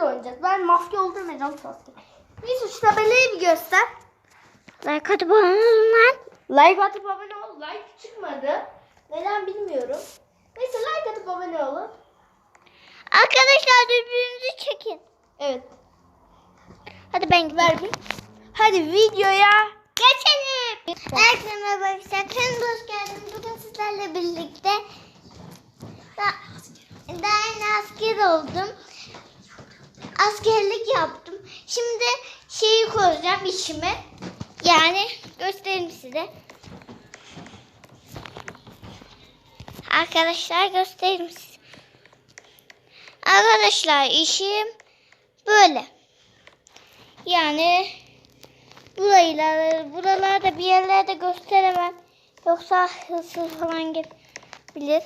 Sasuke'siz oynayacağız. Ben mafya oldurmayacağım Sasuke. Neyse şu tabelayı bir göster. Like atıp abone olun lan. Like atıp abone ol. Like çıkmadı. Neden bilmiyorum. Neyse like atıp abone olun. Arkadaşlar dürbününüzü çekin. Evet. Hadi ben Ver bir. Hadi videoya. Geçelim. Herkese merhaba. Kanalıma hoş geldiniz. Bugün sizlerle birlikte daha yeni asker oldum. Askerlik yaptım. Şimdi şeyi koyacağım işime. Yani göstereyim size. Arkadaşlar göstereyim size. Arkadaşlar işim böyle. Yani burayla buralarda bir yerlerde gösteremem. Yoksa hırsız falan gelebilir.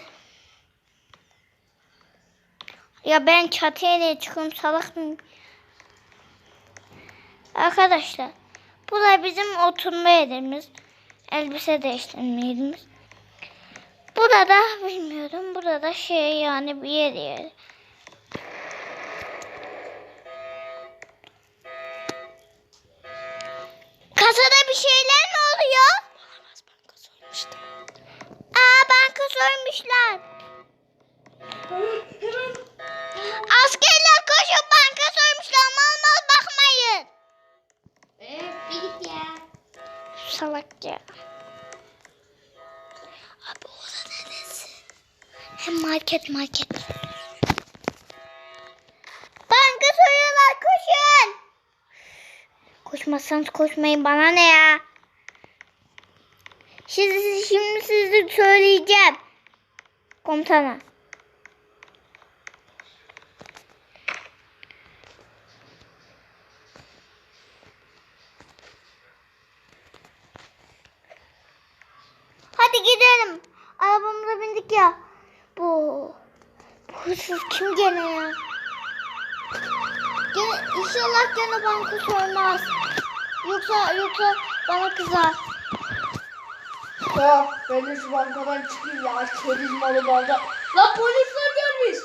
Ya ben çatıya nereye çıkıyorum salak mıyım? Arkadaşlar burası bizim oturma yerimiz. Elbise değiştirme yerimiz. Burada bilmiyorum. Burada şey yani bir yer yer. Kasada bir şeyler mi oluyor? Market market. Banka soyuyorlar koşun. Koşmazsanız koşmayın bana ne ya. Şimdi, şimdi size söyleyeceğim. Komutana. Hadi gidelim. Arabamıza bindik ya. Bu, bu hırsız kim gene ya? Gene, inşallah gene banka soymaz. Yoksa yoksa bana kızar. Ya ben de şu bankadan çıkayım ya. Keriz malı banka. Lan polisler gelmiş.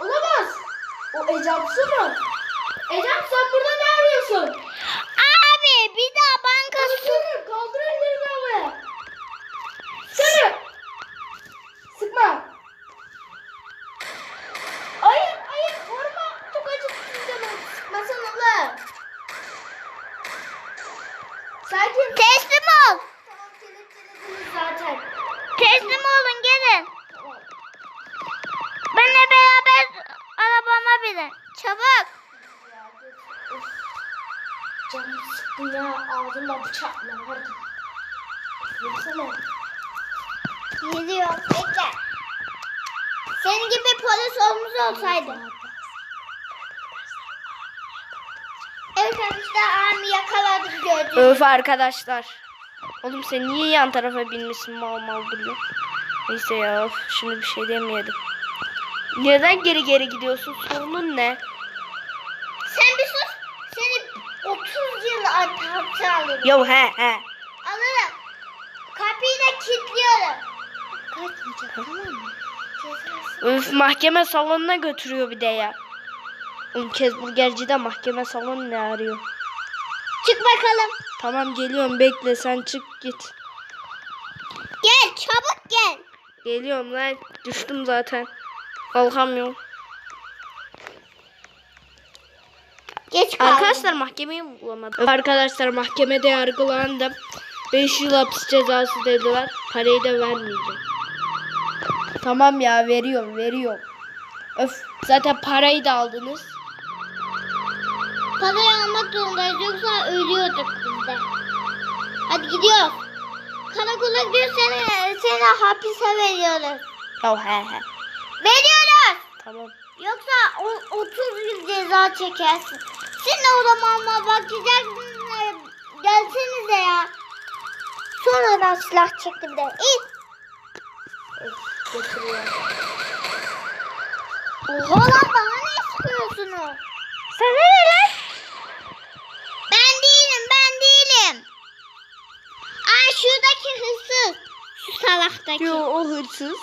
Olamaz. O Ecapsı mı? Ecap sen burada ne arıyorsun? Abi bir daha banka so- Lan. Sakin. Teslim ol. Tamam, kelepçelediniz zaten. Teslim olun gelin. Tamam. Benle beraber arabama binin. Çabuk. Canım sıktın ya. Ağzıma bıçakla. Hadi. Yürüsene. Gidiyorum. Bekle. Senin gibi polis olmuş olsaydı. Evet arkadaşlar Army yakaladık gördük. Öf arkadaşlar. Oğlum sen niye yan tarafa binmişsin mal mal duruyor. Neyse ya öf, şimdi bir şey demeyelim. Neden geri geri gidiyorsun? Sorunun ne? Sen bir sus. Seni 30 yıl hapse alırım. Yo he he. Alırım. Kapıyı da kilitliyorum. Kaçmayacak tamam mı? Öf mahkeme salonuna götürüyor bir de ya. Oğlum Kezburgerci de mahkeme salonu ne arıyor? Çık bakalım. Tamam geliyorum bekle sen çık git. Gel çabuk gel. Geliyorum lan düştüm zaten. Kalkamıyorum. Geç kaldım. Arkadaşlar mahkemeyi bulamadım. Arkadaşlar mahkemede yargılandım. 5 yıl hapis cezası dediler. Parayı da vermeyeceğim. Tamam ya veriyorum veriyorum. Öf zaten parayı da aldınız. Parayı almak zorundayız yoksa ölüyorduk biz de. Hadi gidiyoruz. Karakola gidiyor seni, seni hapise veriyoruz. Ya he he. Veriyoruz. Tamam. Yoksa o, 30 yıl ceza çekersin. Sen o zamanla bakacaksın. e, Gelsenize ya. Sonradan silah çekti bir de. Götürüyor. Oha lan bana ne sıkıyorsunuz? Sen ne lan? Ben değilim ben değilim. Aa şuradaki hırsız. Şu salaktaki. Yo o hırsız.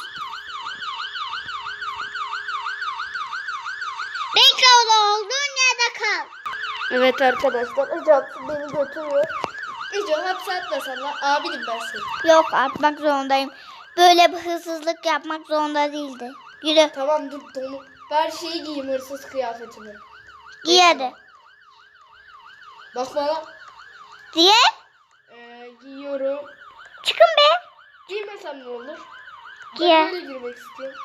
Bekle o da olduğun orada kal. Evet arkadaşlar Ece beni götürüyor. Ece hapse atmasan lan abinim ben seni. Yok atmak zorundayım. Böyle bir hırsızlık yapmak zorunda değildi. Yürü. Tamam dur donu. Ver şeyi giyeyim hırsız kıyafetimi. Giy hadi. Bak bana. Diye. Ee, giyiyorum. Çıkın be. Giymesem ne olur? Giy. Ben böyle girmek istiyorum.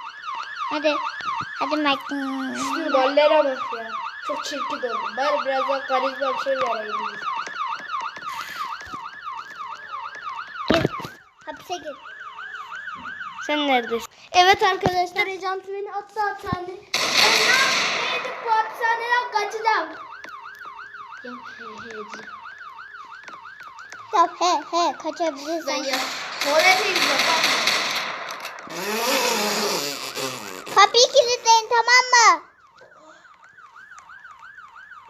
Hadi. Hadi Mike. Şu ballere bak ya. Çok çirkin oldum. Bari biraz daha karizma bir şey vereyim. Gir. Hapse gir. Sen neredesin? Evet arkadaşlar Ecem beni attı hapishaneye. Ben ne yapayım bu hapishaneden kaçacağım. Ya. Yap he he kaçabilirsin. Ben ya. Tuvalete gidiyorum. Kapıyı kilitleyin tamam mı?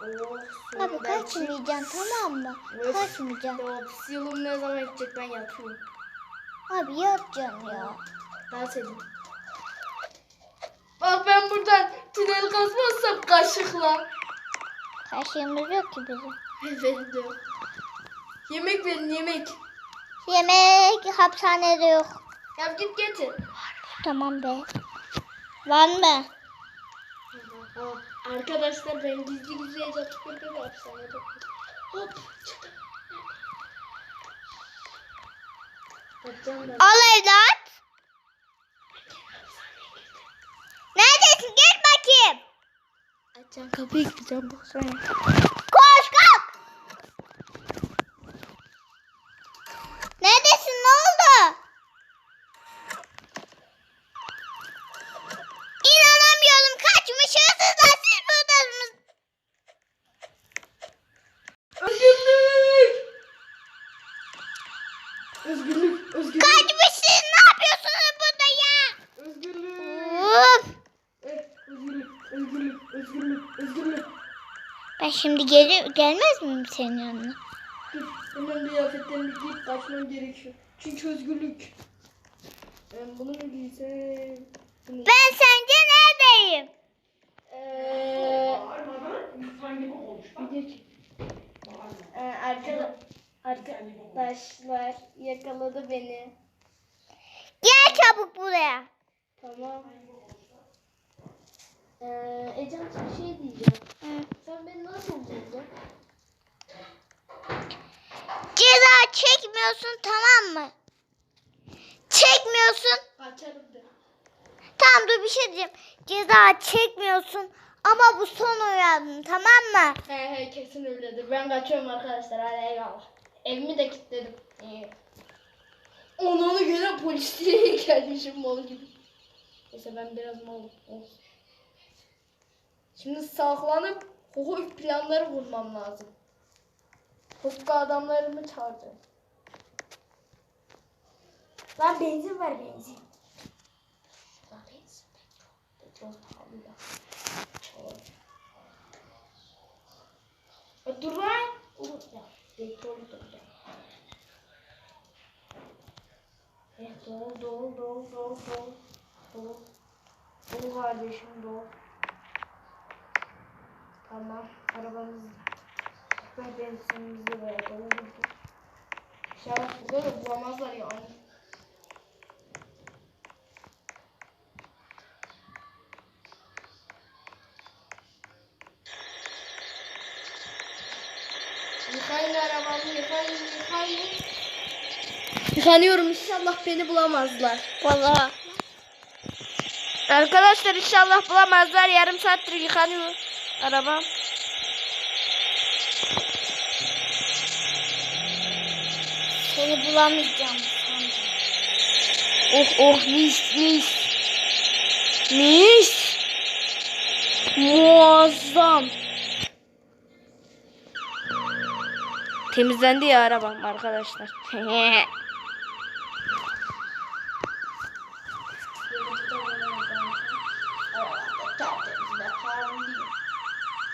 Oh, Abi kaçmayacaksın tamam mı? Öf. Kaçmayacaksın. Ya yılım ne zaman gidecek ben yatıyorum. Abi yatacaksın ya. Dans edin. Bak ben buradan tünel kazmazsam kaşıkla. Kaşığımız yok ki bizim. De yok. Yemek verin yemek. Yemek hapishanede yok. Ya git getir. Tamam be. Var mı? Aa, Arkadaşlar ben gizli gizli Ecem Tüpür'de hapishanede. Hop çıktım. Atacağım ben. Al evlat. Neredesin? Gel bakayım. Açacağım kapıyı gideceğim baksana. Koş kalk. Neredesin? Ne oldu? İnanamıyorum. Kaçmış hırsızlar. Siz buradasınız. Özgürlük! Özgürlük, özgürlük, Kaçmışsın. Ne yapıyorsunuz burada ya? özgürlük. Uf. Eh, Özgürlük, özgürlük, özgürlük, özgürlük. Ben şimdi geri gelmez miyim senin yanına? Dur, hemen kıyafetlerimi giyip kaçmam gerekiyor. Çünkü özgürlük. Ben bunu mu giysem? Bunu... Ben sence neredeyim? Ee, arkada, arkadaşlar yakaladı beni. Gel çabuk buraya. Tamam. Ee, Ecem bir şey diyeceğim. Hı. Sen beni nasıl buldun? Ceza çekmiyorsun tamam mı? Çekmiyorsun. Kaçarım de. Tamam dur bir şey diyeceğim. Ceza çekmiyorsun ama bu son uyarın tamam mı? He he kesin öyledir. Ben kaçıyorum arkadaşlar. Hadi eyvallah. Evimi de kilitledim. İyi. Onu göre polisliğe gelmişim mal gibi. Neyse ben biraz malım. Olsun. Şimdi saklanıp hukuk planları vurmam lazım. Hukuk adamlarımı çağıracağım. Lan benzin ver benzin. Lan benzin petrol. Petrol pahalı ya. Ya dur lan. Oğlum ya petrol dur ya. Evet dol dol dol dol dol. Dol. Dol kardeşim dol. Tamam arabamız ve benzinimizi ve doldurduk. İnşallah burada da bulamazlar yani. Yıkayın arabamı yıkayın yıkayın. Yıkanıyorum inşallah beni bulamazlar. Vallahi. Arkadaşlar inşallah bulamazlar. Yarım saattir yıkanıyor arabam. Seni bulamayacağım sandım. Oh oh mis mis. Mis. Muazzam. Temizlendi ya arabam arkadaşlar.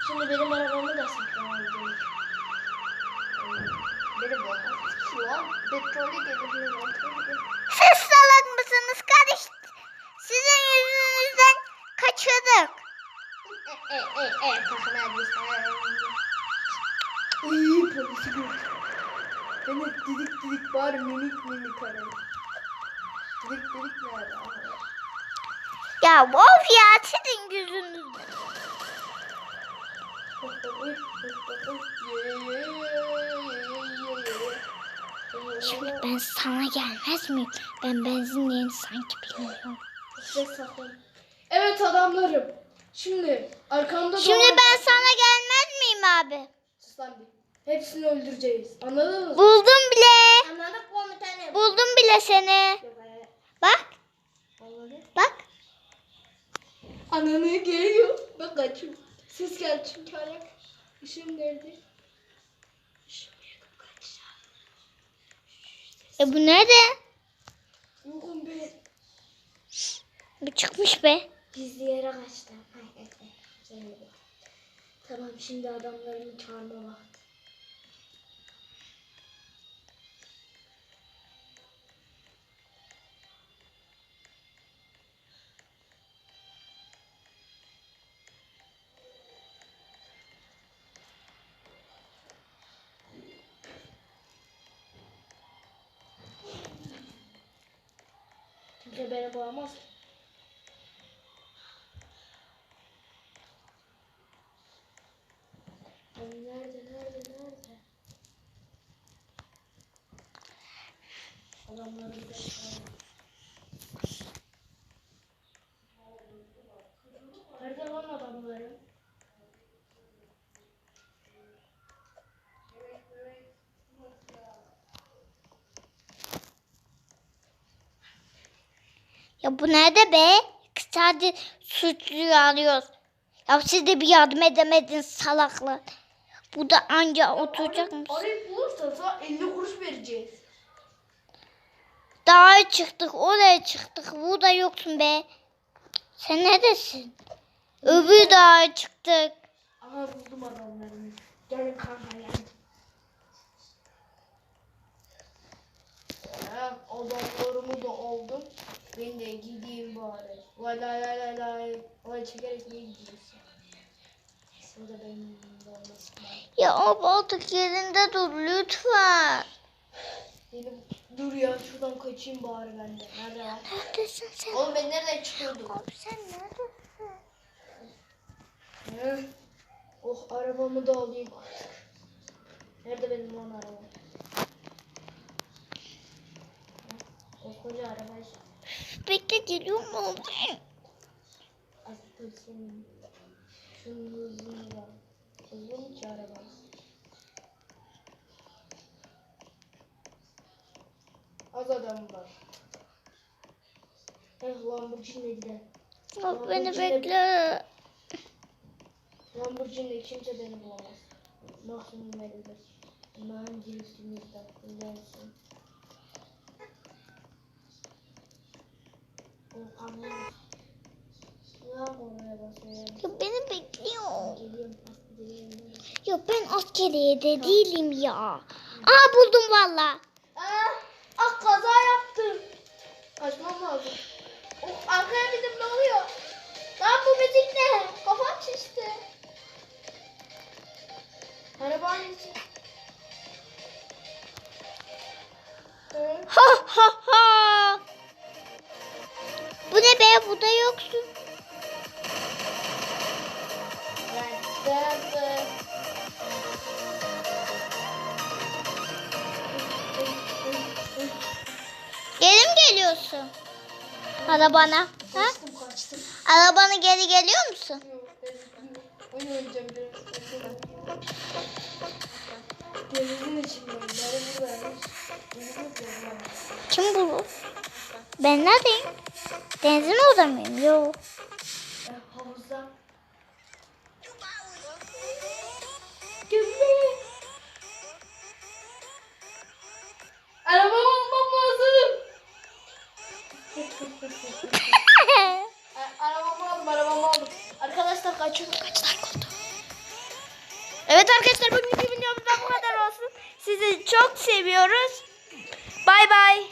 Şimdi benim arabamı da gerekiyor. Benim olmaz. Şu an petrolü. Siz salak mısınız kardeş? Sizin yüzünüzden kaçırdık. E, e, e, takım elbise. İyi polisi gördüm. Beni didik didik bari mimik mimik arayın. Didik didik nerede? Ya of ya sizin yüzünüz. Şimdi ben sana gelmez miyim? Ben benzinliğini sanki bilmiyorum. Evet adamlarım. Şimdi arkamda Şimdi doğan- ben sana gelmez miyim abi? Sus lan bir. Hepsini öldüreceğiz. Anladın mı? Buldum bile. Anladık komutanım. Buldum bile seni. Bak bak. Ananı geliyor. Bak kaçım. Ses geldi çünkü ayak. Işığım kaçacağım. E bu nerede? Yokum be. Bu çıkmış be. Gizli yere kaçtı. Tamam şimdi adamlarımı çağırma vakti. Kimse beni bulamaz nerede nerede nerede? Adamları bir de Nerede lan adamları? Ya bu nerede be? Sadece suçluyu arıyoruz. Ya siz de bir yardım edemediniz salaklar. Bu da anca oturacak mı? Arayıp bulursa sana 50 kuruş vereceğiz. Dağa çıktık, oraya çıktık. Burada yoksun be. Sen neredesin? Öbür dağa çıktık. Aha buldum adamlarını. Gelin kanka gelin. Adamlarımı da aldım. Ben de gideyim bari. Vay lay lay lay lay. Vay çekerek niye gidiyorsun? Neyse o da benim bari. Ya abi artık yerinde dur lütfen. Benim dur ya şuradan kaçayım bari ben de. Nerede lan? Neredesin sen? Oğlum ben nereden çıkıyordum? Abi sen neredesin? Hı? Oh arabamı da alayım artık. Nerede benim lan arabam? Koskoca araba. Bekle geliyor mu? Az adam var. Eh Lamborghini'ye gidelim. Abi beni bekle. Lamborghini'de kimse beni bulamaz. Maksimum verilir. Mühendisimizden kullanırsın. O kamyon. Sığam oraya basıyorum. Ya beni bekliyor. Ya ben askeriye de değilim ya. Aa buldum valla. Aa, ah kaza yaptım. Kaçmam lazım. Oh, arkaya gidip ne oluyor? Lan bu müzik ne? Kafam şişti. Arabanın içi. Ha ha ha. Bu ne be? Bu da yoksun. Geri mi geliyorsun? Arabana. Ha? Arabana geri geliyor musun? Nerede. Kim bu? Ben neredeyim? Denizin orada mıyım? Yok. Havuzda. Gömleği. Arabamı almam lazım. Arabamı aldım, arabamı aldım. Arkadaşlar kaçıyorum. Kaçlar oldu. Evet arkadaşlar bugünkü videomuzdan bu kadar olsun. Sizi çok seviyoruz. Bay bay.